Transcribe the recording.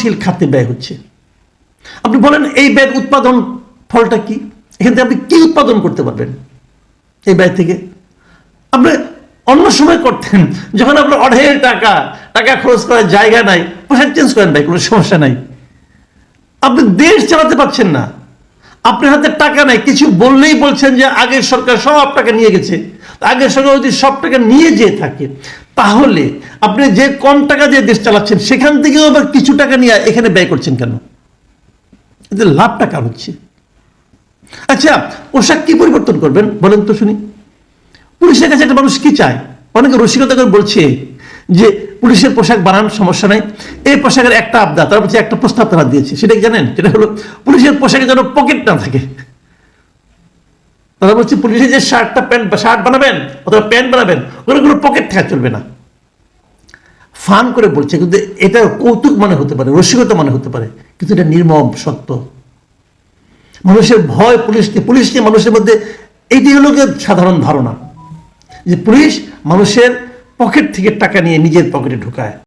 উৎপাদনশীল খাতে ব্যয় হচ্ছে। আপনি বলেন, এই ব্যয়ের উৎপাদন ফলটা কি? এখান থেকে আপনি কি উৎপাদন করতে পারবেন? এই ব্যয় থেকে। আপনি অন্য সময় করতেন, যখন আপনার অঢেল টাকা টাকা খরচ করার জায়গা নাই পোশাক চেঞ্জ করেন ভাই, কোনো সমস্যা নাই। আপনি দেশ চালাতে পারছেন না। আপনার হাতে টাকা নাই, কিছু বললেই বলছেন যে আগের সরকার সব টাকা নিয়ে গেছে। আগের সরকার যদি সব টাকা নিয়ে যেয়ে থাকে, তাহলে আপনি যে কম টাকা দিয়ে দেশ চালাচ্ছেন, সেখান থেকেও আবার কিছু টাকা নিয়ে এখানে ব্যয় করছেন কেন? এতে লাভ টাকা হচ্ছে? আচ্ছা পোশাক কি পরিবর্তন করবেন? বলেন তো শুনি। পুলিশের কাছে একটা মানুষ কি চায়? অনেকে রসিকতা করে বলছে যে পুলিশের পোশাক বানানোর সমস্যা নাই। এই পোশাকের একটা আবদা তারা বলছে একটা প্রস্তাব তারা দিয়েছে। সেটা জানেন? সেটা হলো পুলিশের পোশাকে যেন পকেট না থাকে। তারা বলছে পুলিশের যে শার্টটা প্যান্ট শার্ট বানাবেন অথবা প্যান্ট বানাবেন ওগুলো পকেট থাকা চলবে না। ফান করে বলছে, কিন্তু এটা কৌতুক মানে হতে পারে, রসিকতা মানে হতে পারে, কিন্তু এটা নির্মম সত্য। মানুষের ভয় পুলিশকে পুলিশকে মানুষের মধ্যে এইটি হলো সাধারণ ধারণা। যে পুলিশ মানুষের পকেট থেকে টাকা নিয়ে নিজের পকেটে ঢুকায়।